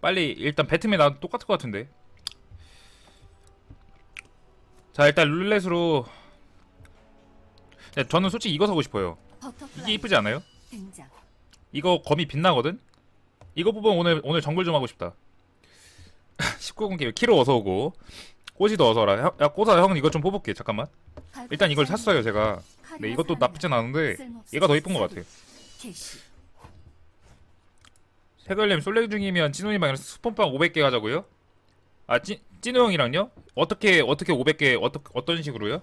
빨리 일단 배트맨 나도 똑같을 것 같은데. 자 일단 룰렛으로. 네, 저는 솔직히 이거 사고 싶어요. 이게 이쁘지 않아요? 이거 검이 빛나거든? 이거 뽑으면 오늘 오늘 정글 좀 하고 싶다. 19금 게임 키로 어서오고. 꼬지도 어서라. 형, 야 꼬사 형은 이거 좀 뽑을게. 잠깐만. 일단 이걸 샀어요 제가. 네 이것도 나쁘진 않은데 얘가 더 이쁜 것 같아 세글님 솔랭 중이면 찐우님이랑 스폰빵 500개 가자고요? 아 찐, 찐우 형이랑요? 어떻게 어떻게 500개 어떠, 어떤 식으로요?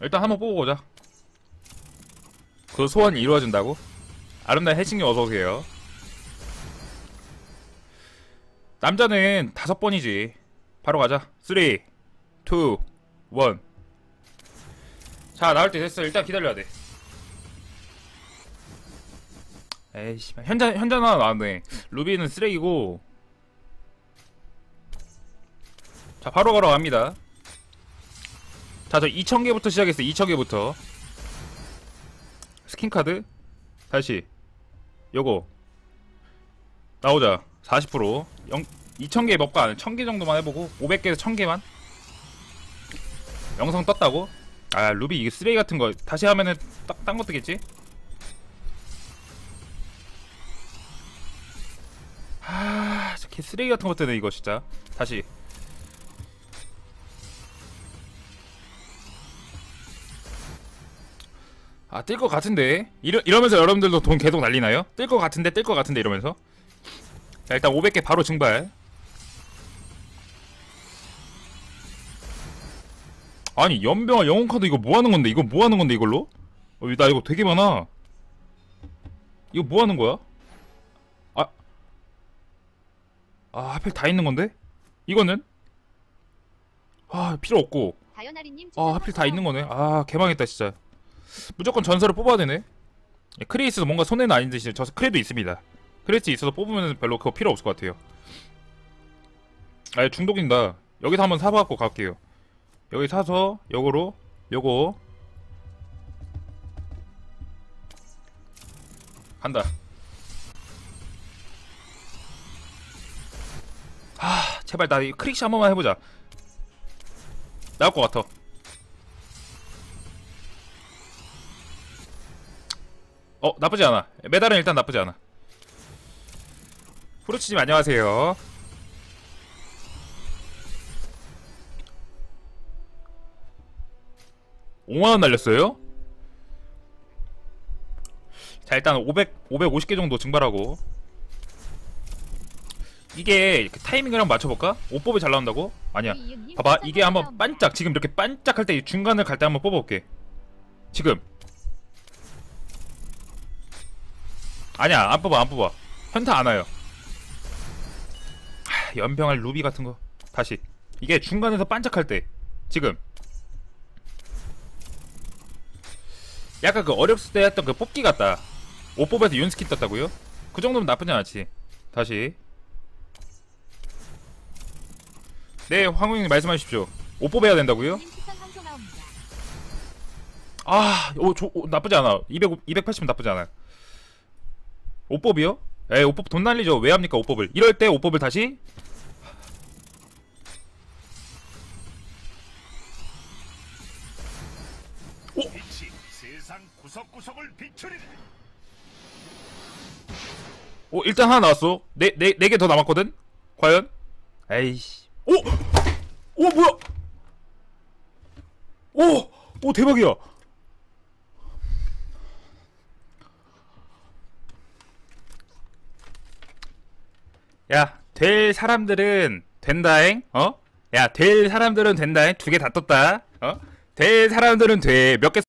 일단 한번 뽑아보자 그 소원이 이루어진다고? 아름다운 해칭님 어서오세요 남자는 다섯 번이지 바로 가자 3 2 1자 나올 때 됐어 일단 기다려야 돼 에이씨 현자 현자 하나 나왔네 루비는 쓰레기고. 자 바로 바로 갑니다. 자 저 2000개부터 시작했어요. 2000개부터. 스킨카드? 다시. 요거. 나오자. 40% 0, 2000개 먹고 안 1000개 정도만 해보고 500개에서 1000개만. 영상 떴다고? 아 루비 이게 쓰레기 같은 거 다시 하면은 딱, 딴거 뜨겠지? 개 쓰레기 같은 것 뜨네 이거 진짜. 다시. 아, 뜰 것 같은데. 이러, 이러면서 여러분들도 돈 계속 날리나요? 뜰 것 같은데, 뜰 것 같은데 이러면서. 자, 일단 500개 바로 증발. 아니, 연병아 영웅 카드 이거 뭐 하는 건데? 이거 뭐 하는 건데 이걸로? 어, 나 이거 되게 많아. 이거 뭐 하는 거야? 아 하필 다 있는 건데? 이거는? 아 필요 없고. 아 하필 다 있는 거네. 아 개망했다 진짜. 무조건 전설을 뽑아야 되네. 예, 크레이스도 뭔가 손해는 아닌 듯이 저 크레도 있습니다. 크레이스 있어서 뽑으면 별로 그거 필요 없을 것 같아요. 아 중독인다. 여기서 한번 사봐갖고 갈게요. 여기 사서 요거로 요거. 간다 제발 나이 크릭시 한 번만 해보자. 나올 것 같아. 어 나쁘지 않아. 메달은 일단 나쁘지 않아. 후르치님 안녕하세요. 오만원 날렸어요? 자 일단 500, 550개 정도 증발하고 이게 이렇게 타이밍을 한번 맞춰볼까? 오법이 잘 나온다고? 아니야. 봐봐 이게 한번 반짝 지금 이렇게 반짝할 때 중간을 갈 때 한번 뽑아볼게. 지금. 아니야 안 뽑아 안 뽑아. 현타 안 와요. 하, 연병할 루비 같은 거. 다시. 이게 중간에서 반짝할 때 지금. 약간 그 어렸을 때 했던 그 뽑기 같다. 오법에서 윤스킨 떴다고요? 그 정도면 나쁘지 않지. 다시 네 황웅님 말씀하십시오 옷 뽑아야 된다고요? 아, 오, 조, 오, 나쁘지 않아. 200, 280은 나쁘지 않아. 오법이요? 에, 오법 돈 날리죠. 왜 합니까, 오법을? 이럴 때 오법을 다시 비추리라. 오, 일단 하나 나왔어. 네, 네, 네 개 더 남았거든? 과연? 에이씨. 오! 오, 뭐야? 오! 오, 대박이야. 야, 될 사람들은 된다잉? 어? 야, 될 사람들은 된다잉? 두 개 다 떴다. 어? 될 사람들은 돼. 몇개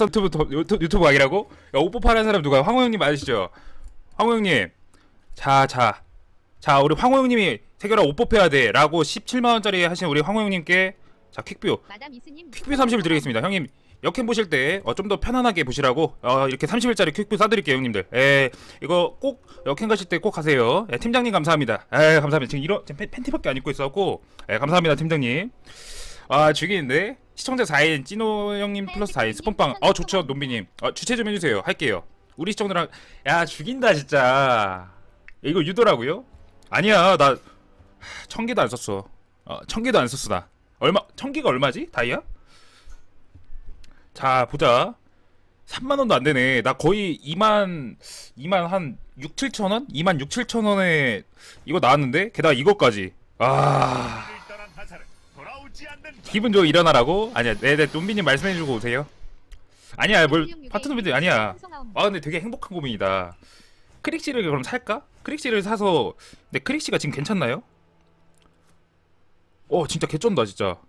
유튜브, 더- 유튜브, 유튜브 각이라고? 야, 오뽀 파는 사람 누가? 황호 형님 맞으시죠? 황호 형님. 자, 자. 자, 우리 황호 형님이 세결아 옷 뽑혀야 돼. 라고 17만 원짜리 하신 우리 황호 형님께 자, 퀵뷰. 퀵뷰 30을 드리겠습니다. 형님, 역캠 보실 때 좀 더 편안하게 보시라고 어, 이렇게 30일짜리 퀵뷰 쏴드릴게요, 형님들. 에, 이거 꼭 역캠 가실 때 꼭 하세요. 에, 팀장님 감사합니다. 에, 감사합니다. 지금 이런 지금 팬, 팬티밖에 안 입고 있었고, 에, 감사합니다, 팀장님. 아, 죽이는데 시청자 4인 찐호 형님 플러스 4인 스폰빵. 아, 좋죠, 논비님. 아, 주최 좀 해주세요. 할게요. 우리 시청자랑 야 죽인다 진짜 이거 유도라고요? 아니야 나 천 개도 안 썼어. 어, 천 개도 안 썼어 나. 얼마 천 개가 얼마지? 다이아? 자 보자. 3만 원도 안 되네. 나 거의 2만 2만 한 6, 7천 원? 2만 6, 7천 원에 이거 나왔는데? 게다가 이거까지. 아. 기분 좋게 일어나라고? 아니야 네네 논비님 말씀해주고 오세요. 아니야 뭘 파트너분들 아니야. 아 근데 되게 행복한 고민이다 크릭시를 그럼 살까? 크릭시를 사서 근데 크릭시가 지금 괜찮나요? 어 진짜 개쩐다 진짜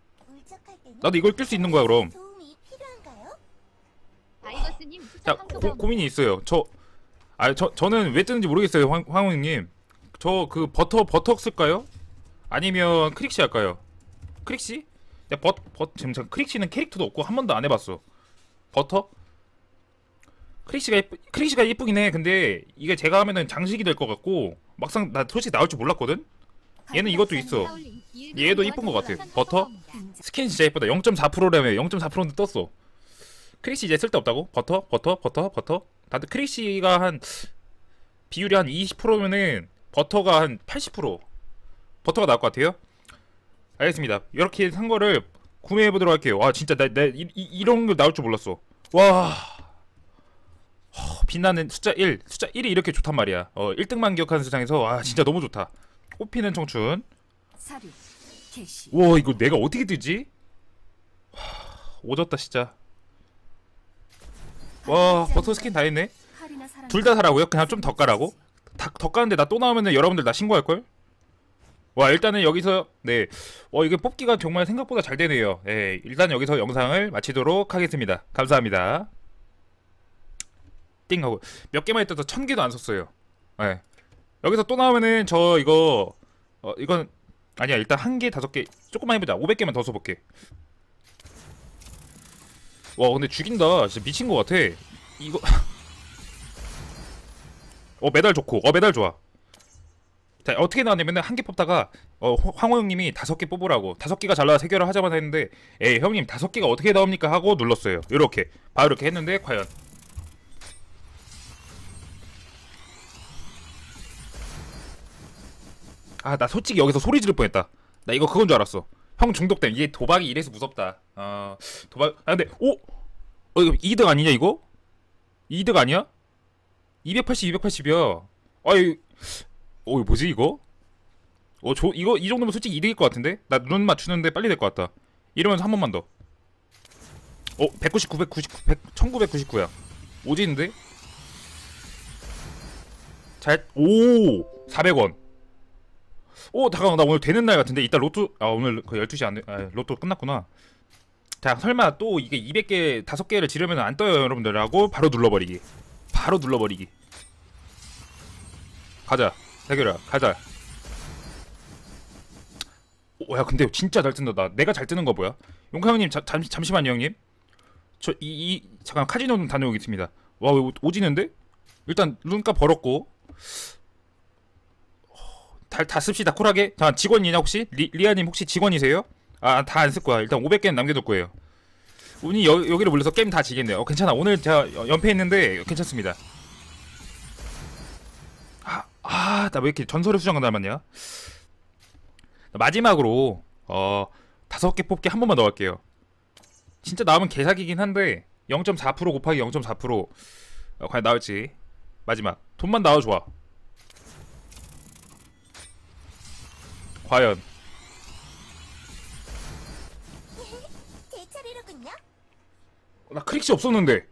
나도 이걸 낄 수 있는 거야 그럼 자 고, 고민이 있어요 저 아, 저, 저는 왜 뜨는지 모르겠어요 황, 황우님 저 그 버터 버터 쓸까요? 아니면 크릭시 할까요? 크릭시? 야, 버, 버, 지금 저 크릭시는 캐릭터도 없고 한 번도 안 해봤어 버터? 크릭시가 예쁘, 크릭시가 예쁘긴 해 근데 이게 제가 하면은 장식이 될 것 같고 막상 나 솔직히 나올 줄 몰랐거든? 얘는 이것도 있어 얘도 이쁜 것 같아. 버터? 스킨 진짜 예쁘다 0.4%라며 0.4%인데 떴어 크리시 이제 쓸데없다고? 버터? 버터? 버터? 버터? 다들 크리시가 한 비율이 한 20%면은 버터가 한 80% 버터가 나올 것 같아요 알겠습니다 이렇게 산 거를 구매해 보도록 할게요 와 진짜 나, 나 이, 이, 이런 거 나올 줄 몰랐어 와 허, 빛나는 숫자 1 숫자 1이 이렇게 좋단 말이야. 어 1등만 기억하는 세상에서 와 진짜 너무 좋다. 꽃피는 청춘. 와 이거 내가 어떻게 뜨지? 하, 오졌다 진짜. 와 버터 스킨 다 했네? 둘 다 사라고요? 그냥 좀 더 까라고? 다, 더 까는데 나 또 나오면은 여러분들 나 신고할걸? 와 일단은 여기서 네. 어, 이게 뽑기가 정말 생각보다 잘 되네요. 예, 일단 여기서 영상을 마치도록 하겠습니다. 감사합니다 띵 하고 몇 개만 했다서 천 개도 안 썼어요. 예. 여기서 또 나오면은 저 이거 어 이건 아니야. 일단 한 개 다섯 개 조금만 해보자. 500개만 더 써볼게. 와 근데 죽인다. 진짜 미친 것 같아. 이거 어 메달 좋고. 어 메달 좋아. 자 어떻게 나왔냐면 한 개 뽑다가 어 황- 황호 형님이 다섯 개 뽑으라고. 다섯 개가 잘 나와 세 개를 하자마자 했는데 에이 형님 다섯 개가 어떻게 나옵니까? 하고 눌렀어요. 이렇게. 바로 이렇게 했는데 과연 아 나 솔직히 여기서 소리 지를 뻔했다. 나 이거 그건 줄 알았어. 형 중독됨. 이게 도박이 이래서 무섭다. 어 도박 아 근데 오! 어, 이거 2등 아니냐 이거? 2등 아니야? 280 280이야. 아이 어 이거 뭐지 이거? 어 저 이거 이 정도면 솔직히 2등일 것 같은데? 나 눈 맞추는데 빨리 될 것 같다 이러면서 한 번만 더. 어, 199, 199, 100, 1999야. 오지인데? 잘, 오! 400원. 오, 잠깐만, 나 오늘 되는 날 같은데? 이따 로또, 아, 오늘 그 12시 안 돼, 아, 로또 끝났구나. 자, 설마 또 이게 200개, 5개를 지르면 안 떠요, 여러분들. 하고 바로 눌러버리기. 바로 눌러버리기. 가자. 대결아, 가자. 오, 야, 근데 진짜 잘 뜬다. 나 내가 잘 뜨는 거 뭐야? 용카 형님, 자, 잠, 잠시만요, 형님. 저, 이, 이, 잠깐, 카지노 좀 다녀오겠습니다. 와, 왜 오지는데? 일단, 눈값 벌었고. 다, 다 씁시다, 쿨하게. 잠깐, 직원이냐, 혹시? 리, 리아님, 혹시 직원이세요? 아, 다 안 쓸 거야. 일단 500개는 남겨둘 거예요. 운이 여, 여기를 몰려서 게임 다 지겠네요. 어, 괜찮아. 오늘 제가 여- 연패했는데, 괜찮습니다. 아, 아, 나왜 이렇게 전설의 수장과 닮았냐? 마지막으로, 어, 다섯 개 뽑기 한 번만 더 할게요. 진짜 나오면 개사기긴 한데 0.4% 곱하기 0.4% 어, 과연 나올지 마지막 돈만 나와 좋아 과연. 제 차례로군요. 어, 나 크릭시 없었는데.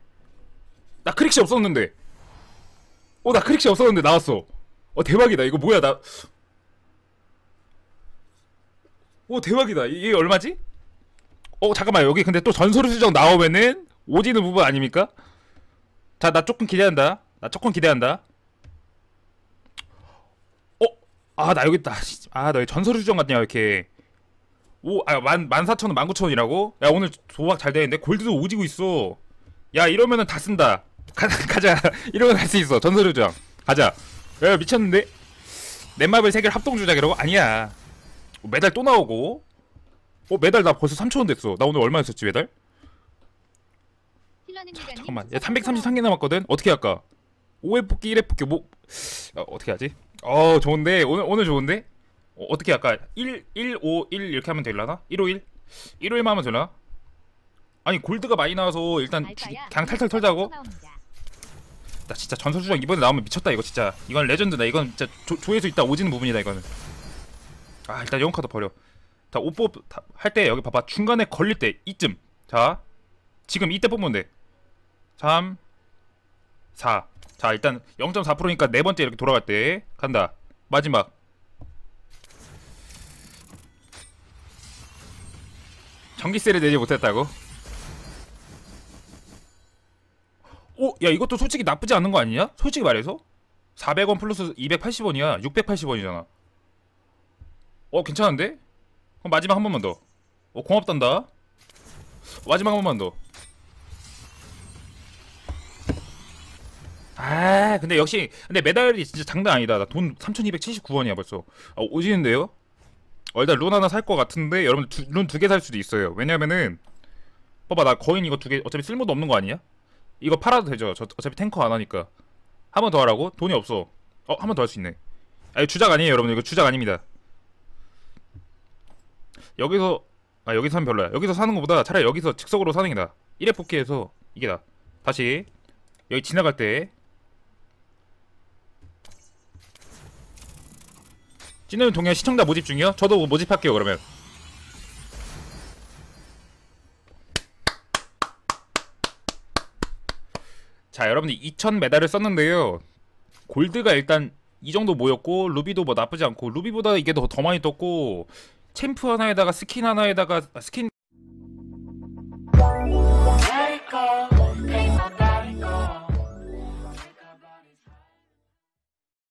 나 크릭시 없었는데. 어 나 크릭시 없었는데 나왔어. 어 대박이다. 이거 뭐야 나 오 대박이다. 이게 얼마지? 어 잠깐만. 여기 근데 또 전설의 수정 나오면은 오지는 부분 아닙니까? 자 나 조금 기대한다. 나 조금 기대한다 어? 아 나 여기 있다 아나 전설의 수정 같냐 이렇게 오, 아, 만, 만 사천 원, 만 구천 원이라고? 야, 오늘 도박 잘 되는데? 골드도 오지고 있어. 야, 이러면은 다 쓴다. 가, 가자. 이러면 갈 수 있어. 전설요정. 가자. 야, 미쳤는데? 넷마블 세 개를 합동 주자, 이러고? 아니야. 어, 메달 또 나오고. 어, 메달 나 벌써 3천원 됐어. 나 오늘 얼마 했었지, 메달? 잠깐만. 야, 333개 남았거든? 어떻게 할까? 5회 뽑기 1회 뽑기 뭐 어, 어떻게 하지? 어 좋은데? 오늘 오늘 좋은데? 어, 어떻게 할까? 1 1 5 1 이렇게 하면 되려나? 1 5 1 1 5 1만 하면 되나? 아니 골드가 많이 나와서 일단 주. 그냥 탈탈 털자고. 나 진짜 전설 수정 이번에 나오면 미쳤다 이거 진짜. 이건 레전드다. 이건 진짜 조, 조회수 있다. 오지는 부분이다 이거는. 아 일단 영카드 버려. 자 오뽀 할때 여기 봐봐. 중간에 걸릴 때 이쯤. 자 지금 이때 뽑으면 돼. 3 4 자 일단 0.4%니까 네 번째 이렇게 돌아갈 때 간다 마지막 전기세를 내지 못했다고? 오, 야 이것도 솔직히 나쁘지 않은 거 아니냐? 솔직히 말해서 400원 플러스 280원이야. 680원이잖아. 어, 괜찮은데? 그럼 마지막 한 번만 더. 어, 고맙단다. 마지막 한 번만 더. 아, 근데 역시 근데 메달이 진짜 장난 아니다. 나 돈 3,279원이야 벌써. 아, 오지는데요? 어, 일단 룬 하나 살 것 같은데 여러분들 룬 두 개 살 수도 있어요. 왜냐면은 봐봐 나 거인 이거 두 개 어차피 쓸모도 없는 거 아니야? 이거 팔아도 되죠. 저 어차피 탱커 안 하니까. 한 번 더 하라고? 돈이 없어. 어, 한 번 더 할 수 있네. 아니 주작 아니에요, 여러분. 이거 주작 아닙니다. 여기서 아 여기서 하면 별로야. 여기서 사는 것보다 차라리 여기서 즉석으로 사는 게 나아. 1회 뽑기해서 이게 나. 다시 여기 지나갈 때 찐우님 동현 시청자 모집 중이요? 저도 모집할게요 그러면. 자 여러분들 2000 메달을 썼는데요. 골드가 일단 이 정도 모였고 루비도 뭐 나쁘지 않고 루비보다 이게 더, 더 많이 떴고 챔프 하나에다가 스킨 하나에다가 아, 스킨.